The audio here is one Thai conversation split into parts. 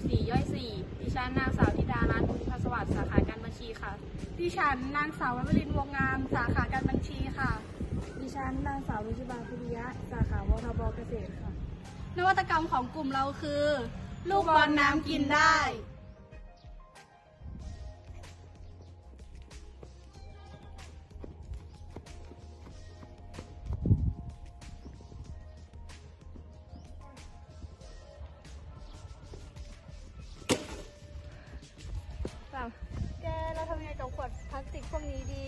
ค่ะพวกเรากลุ่มสี่ย่อยสี่ดิฉันนางสาวธิดารัตน์บุญพสวัสดิ์สาขาการบัญชีค่ะ ดิฉันนางสาววรินทร์วงงาม สาขาการบัญชีค่ะ ดิฉันนางสาวรุจิบาพิริยะ สาขาวทบเกษตรค่ะ นวัตกรรมของกลุ่มเราคือ ลูกบอลน้ำกินได้ ติกพวกนี้ดี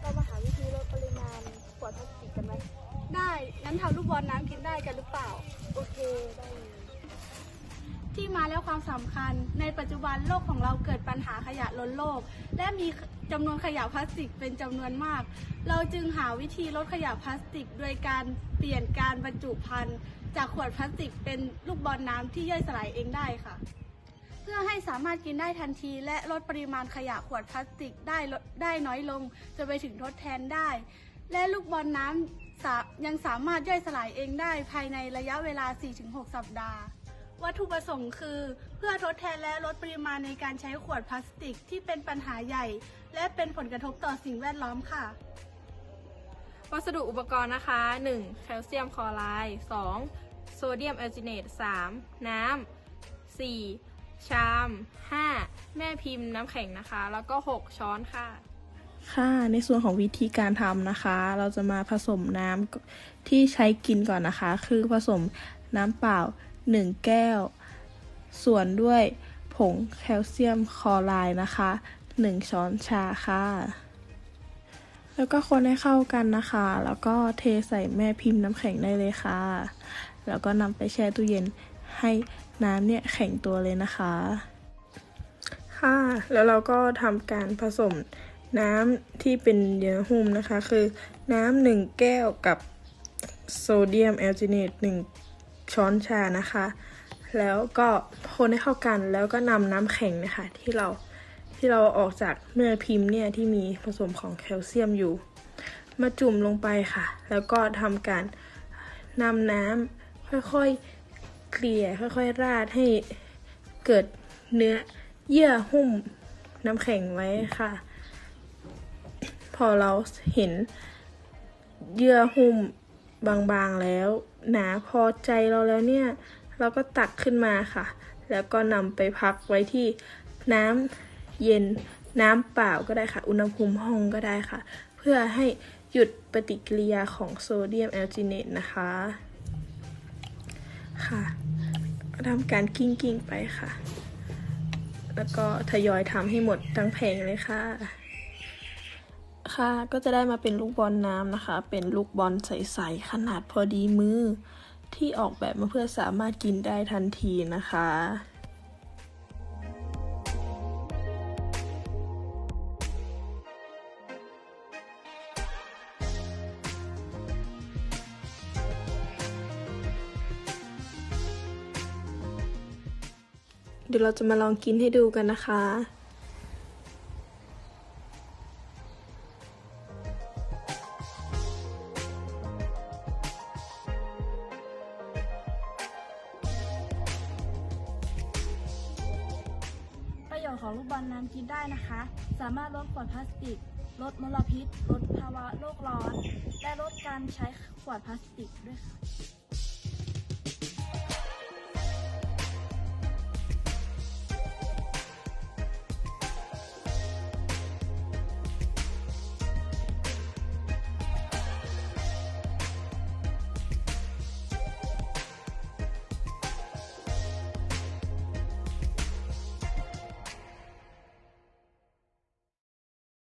เรามาหาวิธีลดปริมาณขวดพลาสติกกันไหมได้ งั้นทำลูกบอลน้ำกินได้กันหรือเปล่า โอเค ได้เลยที่มาและความสำคัญ ในปัจจุบันโลกของเราเกิดปัญหาขยะล้นโลก และมีจำนวนขยะพลาสติกเป็นจำนวนมาก เราจึงหาวิธีลดขยะพลาสติก โดยการเปลี่ยนการบรรจุภัณฑ์จากขวดพลาสติกเป็นลูกบอลน้ำที่ย่อยสลายเองได้ค่ะ เพื่อให้สามารถกินได้ทันที และลดปริมาณขยะขวดพลาสติกได้ลดได้น้อยลงจนไปถึงทดแทนได้ และลูกบอลน้ำสายังสามารถย่อยสลายเองได้ภายในระยะเวลา 4-6 สัปดาห์ วัตถุประสงค์คือ เพื่อทดแทนและลดปริมาณในการใช้ขวดพลาสติกที่เป็นปัญหาใหญ่ และเป็นผลกระทบต่อสิ่งแวดล้อมค่ะวัสดุอุปกรณ์นะคะ 1. แคลเซียมคลอไรด์ 2. โซเดียมแอลจิเนต 3. น้ำ 4. ชาม 5. แม่พิมพ์น้ำแข็งนะคะ แล้วก็ 6 ช้อนค่ะ ค่ะ ในส่วนของวิธีการทำนะคะ เราจะมาผสมน้ำที่ใช้กินก่อนนะคะ คือผสมน้ำเปล่า 1 แก้ว ส่วนด้วยผงแคลเซียมคลอไรด์นะคะ 1 ช้อนชาค่ะ แล้วก็คนให้เข้ากันนะคะ แล้วก็เทใส่แม่พิมพ์น้ำแข็งได้เลยค่ะ แล้วก็นำไปแช่ตู้เย็น ให้น้ำเนี่ยแข็งตัวเลยนะคะ ค่ะ แล้วเราก็ทำการผสมน้ำที่เป็นเนื้อหุ้มนะคะ คือน้ำหนึ่งแก้วกับโซเดียมแอลจิเนตหนึ่งช้อนชานะคะ แล้วก็คนให้เข้ากันแล้วก็นำน้ำแข็งนะคะ ที่เราที่เราออกจากเนื้อพิมพ์เนี่ยที่มีผสมของแคลเซียมอยู่ มาจุ่มลงไปค่ะ แล้วก็ทำการนำน้ำค่อยๆ เกลี่ยค่อยๆ ราดให้เกิดเนื้อเยื่อหุ้มน้ำแข็งไว้ค่ะ พอเราเห็นเยื่อหุ้มบางๆแล้ว หนาพอใจเราแล้วเนี่ย เราก็ตักขึ้นมาค่ะ แล้วก็นำไปพักไว้ที่น้ำเย็นน้ำเปล่าก็ได้ค่ะ อุณหภูมิห้องก็ได้ค่ะ เพื่อให้หยุดปฏิกิริยาของโซเดียมแอลจิเนตนะคะ ทำการกิ้งกิ้งไปค่ะ แล้วก็ทยอยทำให้หมดทั้งแผงเลยค่ะ ค่ะก็จะได้มาเป็นลูกบอลน้ำนะคะ เป็นลูกบอลใสๆขนาดพอดีมือที่ออกแบบมาเพื่อสามารถกินได้ทันทีนะคะ ดี๋ยวเราจะมาลองกินให้ดูกันนะคะ ประโยชน์ของลูกบอลน้ำกินได้นะคะ สามารถลดขวดพลาสติก ลดมลพิษ ลดภาวะโลกร้อน และลดการใช้ขวดพลาสติกด้วยค่ะ